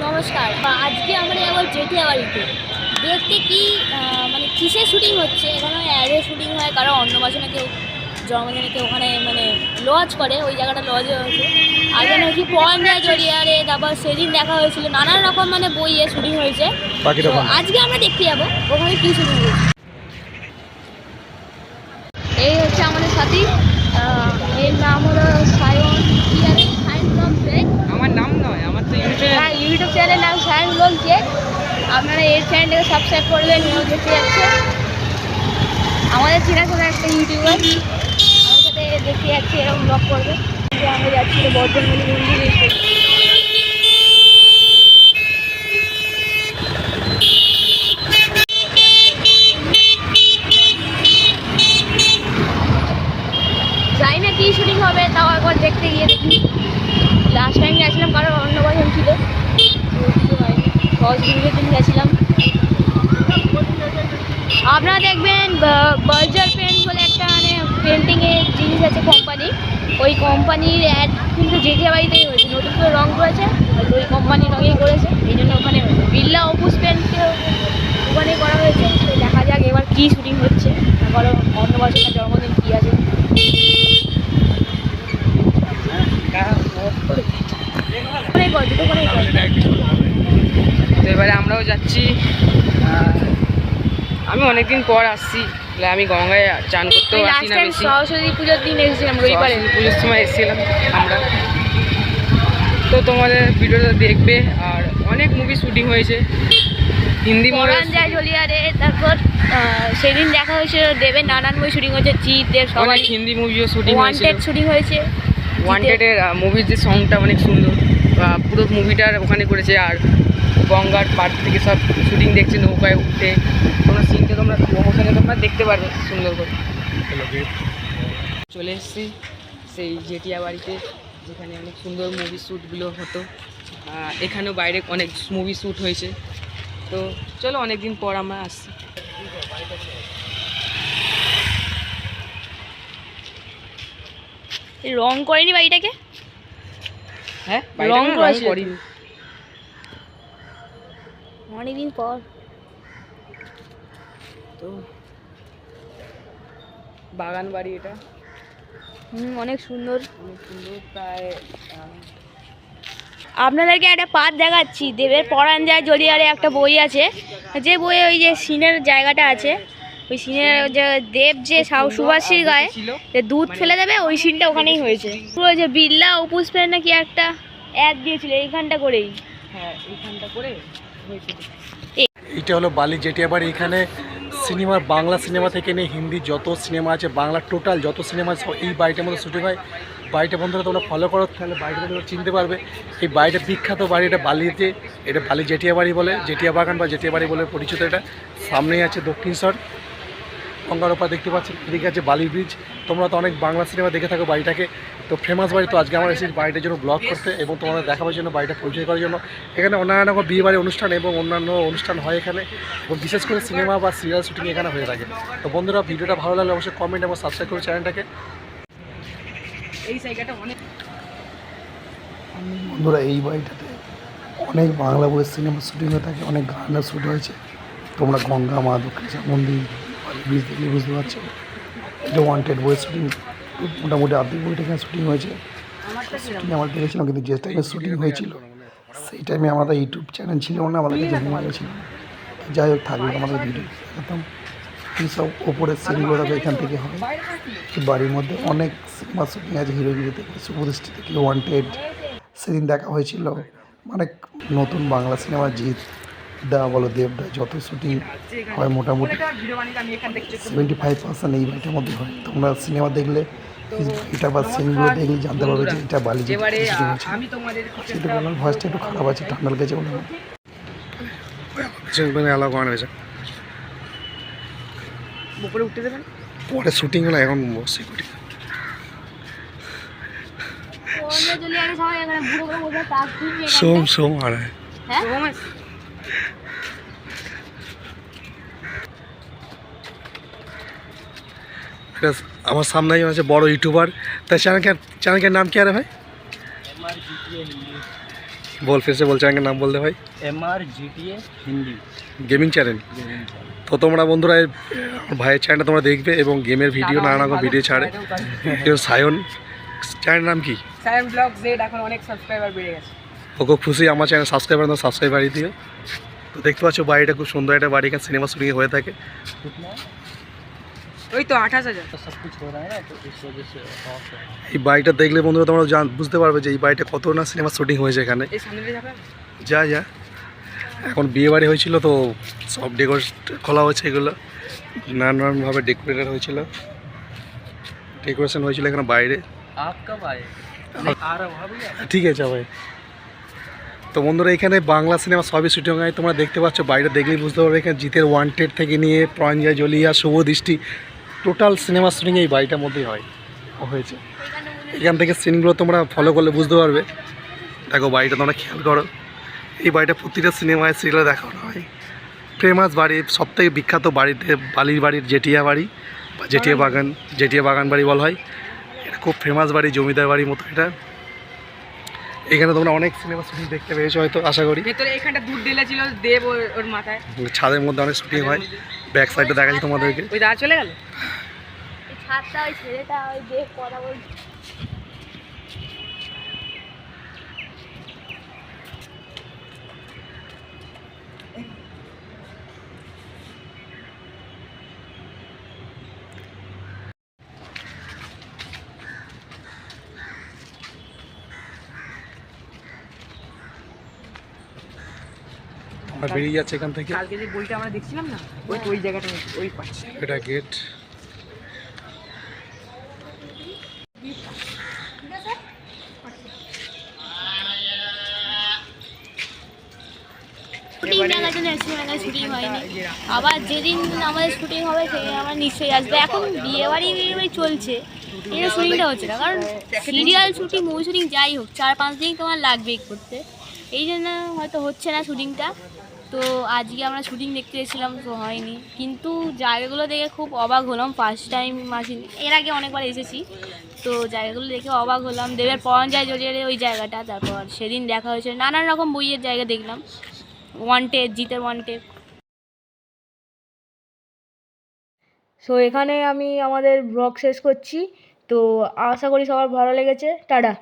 নমস্কার বা আজকে আমরা যাব জেঠিয়া বাড়িতে দেখতে কি মানে কিসের শুটিং হচ্ছে? এখানে অ্যাডে শুটিং হয় কারও অন্নবাসনে কেউ জন্মদিনে কেউ ওখানে মানে লজ করে ওই জায়গাটা লজে হয়েছে। আগে নাকি পর্ণা জড়িয়ারে তারপর সেদিন দেখা হয়েছিল নানান রকম মানে বইয়ে শুটিং হয়েছে। তো আজকে আমরা দেখতে যাব ওখানে কী শুটিং হয়েছে এই হচ্ছে আমাদের সাথী আহ, এর নাম হলো সায়ন কি জানি সায়ন ব্লগ ব্রেক আমার নাম নয় আমার তো ইউটিউবে হ্যাঁ ইউটিউব চ্যানেল নাম সায়ন ব্লগ চেক আপনারা এই চ্যানেলটাকে সাবস্ক্রাইব করবেন নিউজ দেখতে যাচ্ছে। আমাদের চেনাশোনা একটা ইউটিউবার আমার সাথে দেখতে যাচ্ছে, এরকম ব্লগ করবে। আমরা যাচ্ছি বর্ধমান মন্দিরে জানি না কি শুটিং হবে তাও একবার দেখতে গিয়ে দেখি লাস্ট টাইম গেছিলাম কারণ অন্য বছর ছিল তো কিছু মিনিটের দিন গেছিলাম। আপনারা দেখবেন বার্জার পেন্ট বলে একটা মানে পেন্টিংয়ের জিনিস আছে কোম্পানি ওই কোম্পানির অ্যাড কিন্তু জেঠিয়া বাড়িতেই হয়েছে। নতুন করে রং করেছে ওই কোম্পানি রঙেই করেছে। এই জন্য ওখানে হয়েছে। বিল্লা অপুস পেন্টকে ওখানে করা হয়েছে। দেখা যাক এবার কী শুটিং হচ্ছে। কারণ অন্য বছরের জন্মদিন কী আছে। ওখানেই কর, দুটো ওখানেই কর। তো এবারে আমরাও যাচ্ছি। আমি অনেকদিন পর আসছি। আমি গঙ্গায় চান করতেও আসি না বেশি। সরস্বতী পুজোর দিন এসেছিলাম রবিবারে। পুজোর সময় এসেছিলাম আমরা। তো তোমাদের ভিডিওটা দেখবে আর অনেক মুভি শুটিং হয়েছে। হিন্দি তারপর সেদিন দেখা হয়েছিল দেবের নানান মুভি শুটিং হয়েছে দেব সবাই অনেক হিন্দি মুভিও শুটিং ওয়ান্টেড শুটিং হয়েছে ওয়ান্টেডের মুভির যে সংটা অনেক সুন্দর পুরো মুভিটার ওখানে করেছে আর গঙ্গার পাড় থেকে সব শুটিং দেখছে নৌকায় উঠতে। তোমরা সিনটা তোমরা প্রমোশনে তোমরা দেখতে পারবে সুন্দর করে। চলে এসেছি সেই জেটিয়া বাড়িতে যেখানে অনেক সুন্দর মুভি শ্যুটগুলো হতো। এখানেও বাইরে অনেক মুভি শ্যুট হয়েছে। তো চলো অনেক দিন পর আমরা আসছি। এই রং করেনি বাড়িটাকে? হ্যাঁ রং। করিনি। অনেকদিন পর। তো বাগান বাড়ি এটা? হুম অনেক সুন্দর। অনেক সুন্দর প্রায় আপনাদেরকে একটা পাত দেখাচ্ছি। দেবের পরাণ যায় জলিয়ারে একটা বই আছে। যে বইয়ে ওই যে সিনের জায়গাটা আছে ওই সিনের যে দেব যে সাউ- সুভাষীর গায়ে যে দুধ ফেলে দেবে ওই সিনটা ওখানেই হয়েছে। পুরো যে বিল্লা উপোস পেন নাকি একটা অ্যাড দিয়েছিল এইখানটা করেই। হ্যাঁ এইখানটা করে এটা হলো বালি জেটিয়া আবার এখানে সিনেমা, বাংলা সিনেমা থেকে নিয়ে হিন্দি যত সিনেমা আছে, বাংলা টোটাল যত সিনেমা আছে এই বাড়িটার মধ্যে শুটিং হয়। বাড়িটা বন্ধুরা তোমরা ফলো করো, তাহলে বাড়িটা তোমরা চিনতে পারবে। এই বাড়িটা বিখ্যাত বাড়ি, এটা বালিতে এটা বালি জেটিয়া বাড়ি বলে জেটিয়া বাগান বা জেটিয়া বাড়ি বলে পরিচিত এটা। সামনেই আছে দক্ষিণস্বর গঙ্গার ওপর দেখতে পাচ্ছেন, এদিকে আছে বালি ব্রিজ তোমরা তো অনেক বাংলা সিনেমা দেখে থাকো বাড়িটাকে। তো ফেমাস বাড়ি তো আজকে আমার এসেছি বাড়িটার জন্য ব্লগ করতে এবং তোমাদের দেখাবার জন্য, বাড়িটা পরিচয় করার জন্য। এখানে অন্যান্য বিয়ে বাড়ি অনুষ্ঠান এবং অন্যান্য অনুষ্ঠান হয় এখানে। এবং বিশেষ করে সিনেমা বা সিরিয়াল শুটিং এখানে হয়ে থাকে। তো বন্ধুরা, ভিডিওটা ভালো লাগলে অবশ্যই কমেন্ট এবং সাবস্ক্রাইব করে চ্যানেলটাকে বন্ধুরা, এই বাড়িটাতে অনেক বাংলা বইয়ের সিনেমা শুটিং হয়ে থাকে, অনেক গানের শ্যুট হয়েছে। তোমরা গঙ্গা, মা দক্ষিণেশ্বর মন্দির ব্রিজ দেখলে বুঝতে পারছ এটা ওয়ান্টেড বইয়ের শুটিং মোটামুটি আর্ধেক বইটা এখানে শুটিং হয়েছে। শুটিং আমরা দেখেছিলাম, কিন্তু যে টাইমে শুটিং হয়েছিল, সেই টাইমে আমাদের ইউটিউব চ্যানেল ছিল না, আমাদের কাছে মোবাইল ছিল যাই হোক, থাকবে আমাদের ভিডিও দেখাতাম এইসব ওপরের সিনগুলো এখান থেকে হয় বাড়ির মধ্যে অনেক সিনেমা শুটিং আছে হিরোগিরি থেকে সুপ্রতিষ্ঠিত থেকে ওয়ান্টেড সেদিন দেখা হয়েছিল মানে নতুন বাংলা সিনেমা জিৎ দা বলো দেবদা যত শুটিং হয় মোটামুটি। সেভেন্টি ফাইভ পার্সেন্ট এই বাড়িটার মধ্যে হয়। তোমরা সিনেমা দেখলে এটা বা সিনগুলো দেখলে জানতে পারবে যে এটা বালি সেটা বললাম ভয়েসটা একটু খারাপ আছে ঠান্ডা লেগেছে বলে। অ্যালাউ করানো উপরে উঠতে দেবেন? পরে শুটিং হলো এখন সিকিউরিটি সোম সোম আর। হ্যাঁ? এটা আমার সামনে একজন আছে বড় ইউটিউবার। তা চ্যানেলকে চ্যানেলকে নাম কি আরে ভাই? বল ফেসে বল চ্যানেলকে নাম বলতে ভাই। MR GTA Hindi. Gaming channel. তো তোমরা বন্ধুরা ভাইয়ের চ্যানেলটা তোমরা দেখবে এবং গেমের ভিডিও নানা রকম ভিডিও ছাড়ে। কেউ সায়ন। চ্যানেল নাম কি? সায়ন ব্লগ জেড এখন অনেক সাবস্ক্রাইবার বেড়ে গেছে। ও খুব খুশি আমার চ্যানেল সাবস্ক্রাইবার না সাবস্ক্রাইবারই দিও। তো দেখতে পাচ্ছ বাড়িটা খুব সুন্দর একটা বাড়ি এখানে সিনেমা শুটিং হয়ে থাকে। ওই তো আঠাশ হাজার। এই বাড়িটা দেখলে বন্ধুরা তোমরা বুঝতে পারবে যে এই বাড়িটা কত না সিনেমা শুটিং হয়েছে এখানে। যা যা। এখন বিয়ে বাড়ি হয়েছিল তো সব ডেকোরেট খোলা হয়েছে এগুলো। নানান নানানভাবে ডেকোরেটেড হয়েছিল। ডেকোরেশন হয়েছিল এখানে বাইরে। ঠিক আছে ভাই। তো বন্ধুরা এখানে বাংলা সিনেমা সবই শুটিং হয়। তোমরা দেখতে পাচ্ছ বাইরে দেখলেই বুঝতে পারবে। এখানে জিতের ওয়ান্টেড থেকে নিয়ে প্রঞ্জয় জলিয়া শুভ দৃষ্টি। টোটাল সিনেমা শুটিং এই বাড়িটার মধ্যেই হয় হয়েছে। এখান থেকে সিনগুলো তোমরা ফলো করলে বুঝতে পারবে। দেখো বাড়িটা তোমরা খেয়াল করো। এই বাড়িটা প্রতিটা সিনেমায় সিরিয়ালে দেখানো হয়। ফেমাস বাড়ি সব থেকে বিখ্যাত বাড়িতে বালির বাড়ির জেটিয়া বাড়ি বা জেটিয়া বাগান জেটিয়া বাগান বাড়ি বলা হয়। এটা খুব ফেমাস বাড়ি জমিদার বাড়ির মতো এটা। এখানে তোমরা অনেক সিনেমা শুটিং দেখতে পেয়েছ হয়তো আশা করি। ভেতরে এখানটা দুধ ঢেলে ছিল দেব ওর- ওর মাথায়। ছাদের মধ্যে অনেক শুটিং হয়। ব্যাক সাইডটা দেখাচ্ছি তোমাদেরকে। ওই দাঁড়া চলে গেল? এই ছাদটা ওই ছেলেটা ওই দেখ কথা বলছে। আমরা বেরিয়ে যাচ্ছি এখান থেকে। কালকে যে বইটা আমরা দেখছিলাম না ওই ওই জায়গাটা ওই পাচ্ছে এটা গেট শুটিং দেখার জন্য এসেছি মানে শুটিং হয়নি। আবার যেদিন আমাদের শুটিং হবে সেদিন আমরা নিশ্চয়ই আসব। এখন বিয়ে বাড়ি বিয়ে বাড়ি চলছে। এটা শুটিংটা হচ্ছে না। কারণ সিরিয়াল শুটিং মুভি শুটিং যাই হোক চার পাঁচ দিন তোমার লাগবেই করতে। এই জন্য হয়তো হচ্ছে না শুটিংটা। তো আজকে আমরা শুটিং দেখতে এসেছিলাম, তো হয়নি। কিন্তু জায়গাগুলো দেখে খুব অবাক হলাম ফার্স্ট টাইম আসিনি। এর আগে অনেকবার এসেছি, তো জায়গাগুলো দেখে অবাক হলাম। দেবের পরঞ্জয় জড়িয়ে ওই জায়গাটা, তারপর সেদিন দেখা হয়েছে। নানান রকম বইয়ের জায়গা দেখলাম। ওয়ান ওয়ান্টেড জিতের ওয়ান্টেড সো এখানে আমি আমাদের ব্লগ শেষ করছি। তো আশা করি সবার ভালো লেগেছে। টাটা।